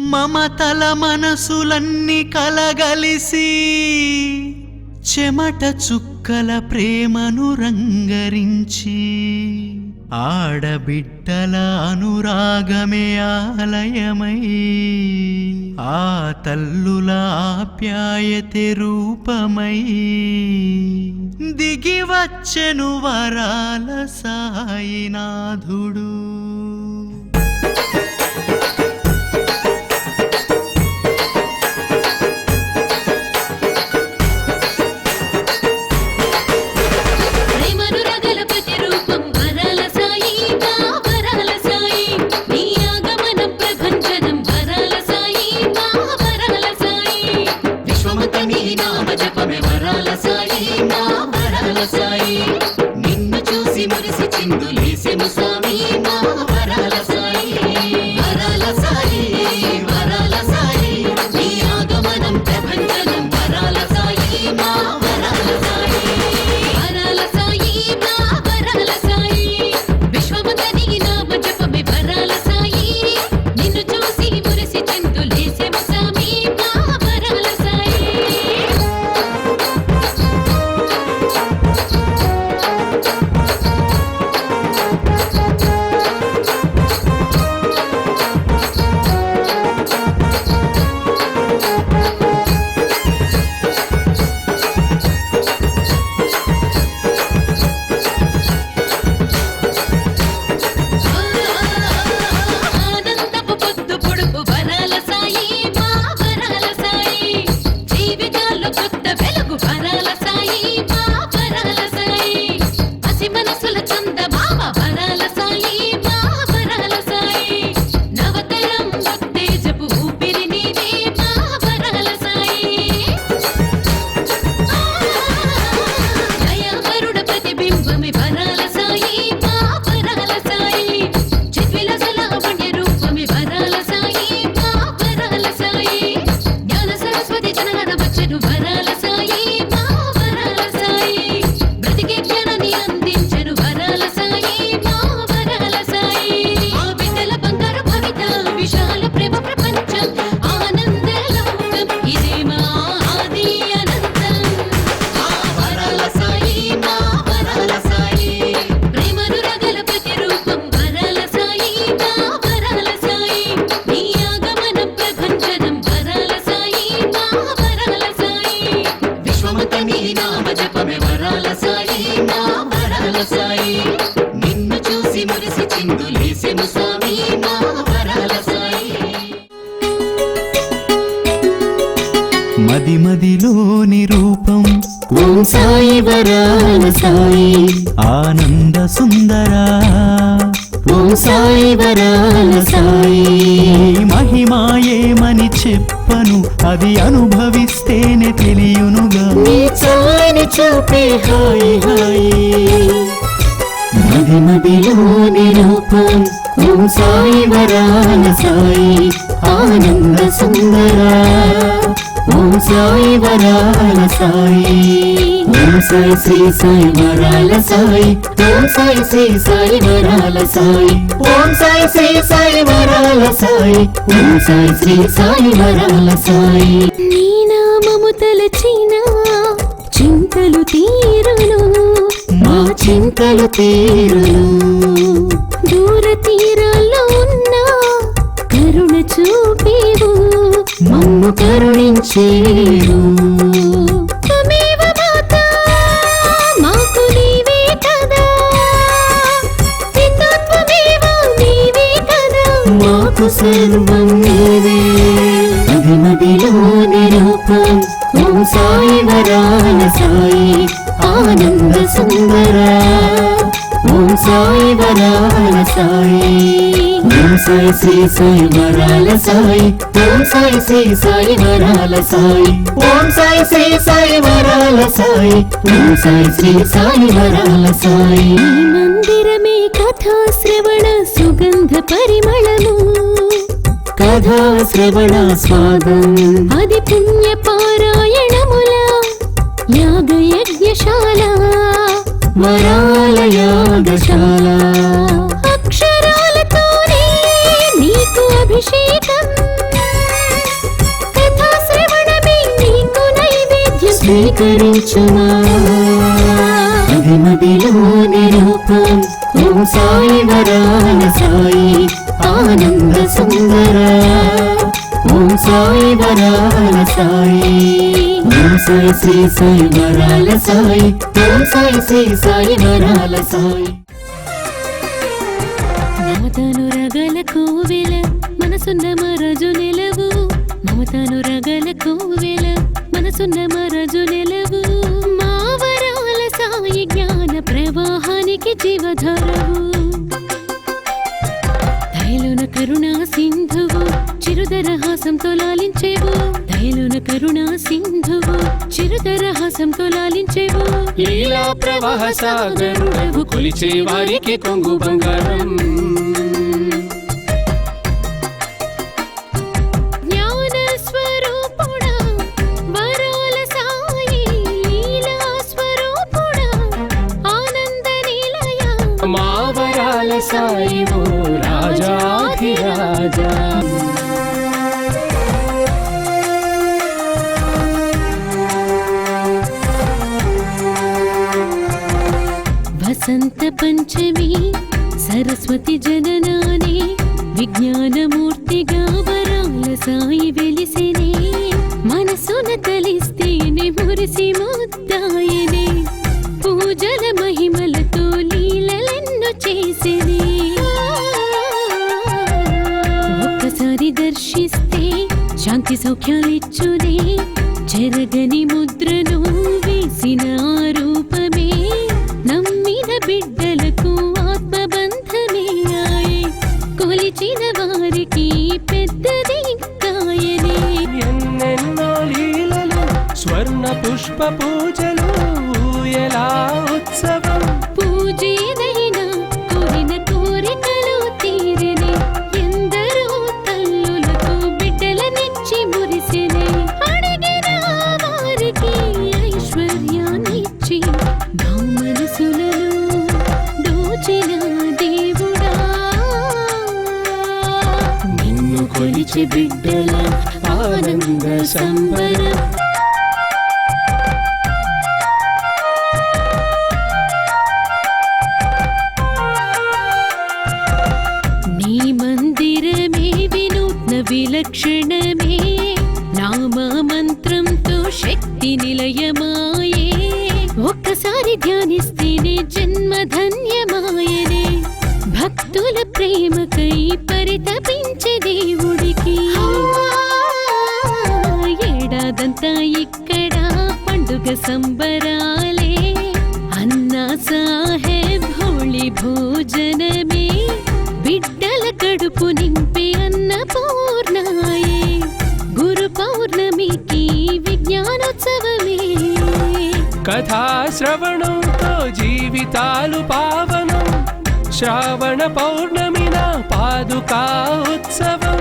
మమతల మనసులన్నీ కలగలిసి చెమట చుక్కల ప్రేమను రంగరించి ఆడబిడ్డల అనురాగమే ఆలయమై ఆ తల్లుల ఆప్యాయతే రూపమై దిగివచ్చెను వరాల సాయినాథుడు. మది మదిలోని రూపం. ఓం సాయి వరాల సాయి. ఆనంద సుందరా. ఓం సాయి వరాల సాయి. మహిమాయేమని చెప్పను అది అనుభవిస్తేనే తెలియనుగా. చూపే హాయి హాయి. మది మదిలోని రూపం ఓం సాయి వరాల సాయి. ఆనంద సుందర. ఓం సాయి వరాల సాయి. ఓం సాయి శ్రీ సాయి వరాల సాయి. ఓం సాయి శ్రీ సాయి వరాల సాయి. ఓం సాయి శ్రీ సాయి వరాల సాయి. ఓం సాయి శ్రీ సాయి వరాల సాయి. నీ నామము తలచిన చింతలు తీరును. మా చింతలు తీరును. దూర తీరాల్లో మాతా, మాకు సర్వం నీవే. అది మదిలోని రూపం ఓం సాయి వరాల సాయి ఆనంద సుందర. ఓం సాయి వరాల సాయి సాయి శ్రీ సాయి వరాల సాయి. ఓం సాయి శ్రీ సాయి వరాల సాయి. ఓం సాయి శ్రీ సాయి వరాల సాయి. ఓం సాయి శ్రీ సాయి వరాల సాయి. మందిరమే కథా శ్రవణ సుగంధ పరిమళము. కథా శ్రవణ స్వాగం అది పుణ్య పారాయణముల యాగ యజ్ఞశాల వరాల యాగశాల. స్వీకరించుమా మదిలోని రూపం ఓం సాయి వరాల సాయి ఆనంద సుందర. ఓం సాయి వరాల సాయి ఓం సాయి శ్రీ సాయి వరాల సాయి ఓం సాయి శ్రీ సాయి వరాల సాయి మమతను రగల కోవెల మనసున్న మరజు నిలవు. మమతను రగల కోవెల మనసున్న మరజు నెలవు మా వరాల సాయి జ్ఞాన ప్రవాహానికి జీవధరవు దయలున కరుణా సింధువు చిరుదర హాసంతో లాలించేవు. దయలున కరుణా సింధువు చిరుదర హాసంతో లాలించేవు. లీలా ప్రవాహ సాగరుడవు కొలిచే వారికి కొంగు బంగారం. రాజాధిరాజా వసంత పంచమి సరస్వతి జననానే విజ్ఞానమూర్తిగా వరాల సాయి వెలిసినే మనసున తలిస్తేనే మురిసి ముద్దాయనే సౌఖ్యాలిచ్చునే జరగని ముద్రను వేసిన రూపమే నమ్మిన బిడ్డలకు ఆత్మబంధమే ఆయే. కొలిచిన వారికి పెద్దది కాయనే ఎన్నెన్నో లీలలు స్వర్ణ పుష్ప పూజలు మంచి బిడ్డల ఆనంద సంబర. నీ మందిరమే వినూత్న విలక్షణమే నామ మంత్రంతో శక్తి నిలయమాయే. ఒక్కసారి ధ్యానిస్తేనే జన్మ ధన్యమాయనే భక్తుల ప్రేమకై పరితపించే దేవుడు సంబరాలే అన్నా సాహెబ్ హోళీ భోజనమే బిడ్డల కడుపు నింపే అన్నపూర్ణాయే గురు పౌర్ణమికి విజ్ఞానోత్సవమే. కథా శ్రవణంతో జీవితాలు పావనం శ్రావణ పౌర్ణమిన పాదుకా ఉత్సవం.